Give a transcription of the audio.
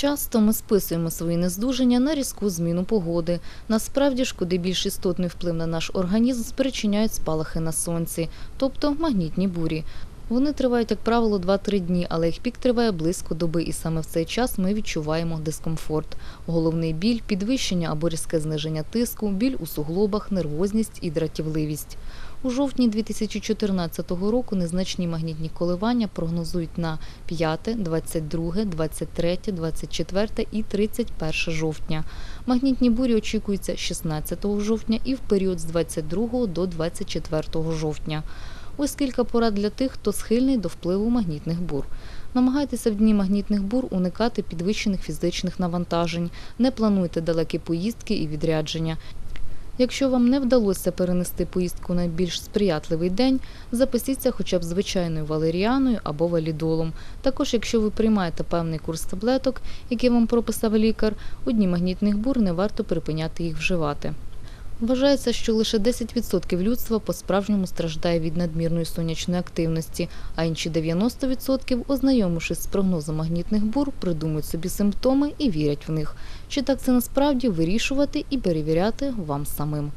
Часто ми списуємо свої нездужання на різку зміну погоди. Насправді ж, куди більш істотний вплив на наш організм спричиняють спалахи на сонці, тобто магнітні бурі. Вони тривають, як правило, 2-3 дні, але їх пік триває близько доби, і саме в цей час ми відчуваємо дискомфорт. Головний біль, підвищення або різке зниження тиску, біль у суглобах, нервозність і дратівливість. У жовтні 2014 року незначні магнітні коливання прогнозують на 5, 22, 23, 24 і 31 жовтня. Магнітні бурі очікуються 16 жовтня і в період з 22 до 24 жовтня. Ось кілька порад для тих, хто схильний до впливу магнітних бур. Намагайтеся в дні магнітних бур уникати підвищених фізичних навантажень, не плануйте далекі поїздки і відрядження. Якщо вам не вдалося перенести поїздку на більш сприятливий день, записіться хоча б звичайною валеріаною або валідолом. Також, якщо ви приймаєте певний курс таблеток, який вам прописав лікар, у дні магнітних бур не варто припиняти їх вживати. Вважається, що лише 10% людства по-справжньому страждає від надмірної сонячної активності, а інші 90%, ознайомившись з прогнозом магнітних бур, придумують собі симптоми і вірять в них. Чи так це насправді вирішувати і перевіряти вам самим.